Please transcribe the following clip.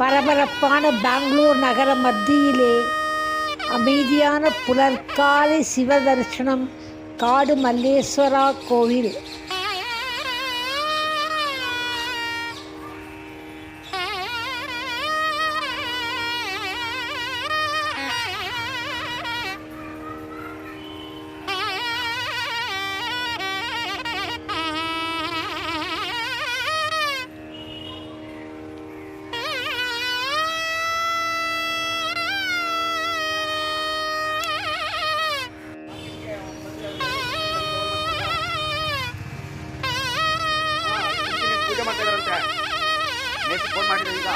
பரபரப்பான பெங்களூர் நகர மத்தியிலே அமைதியான புலற்காலை சிவதர்சனம் காடு மல்லேஸ்வரா கோவில். ಅಂತ. ಫೋನ್ ಮಾಡಿದ್ರು ಈಗ.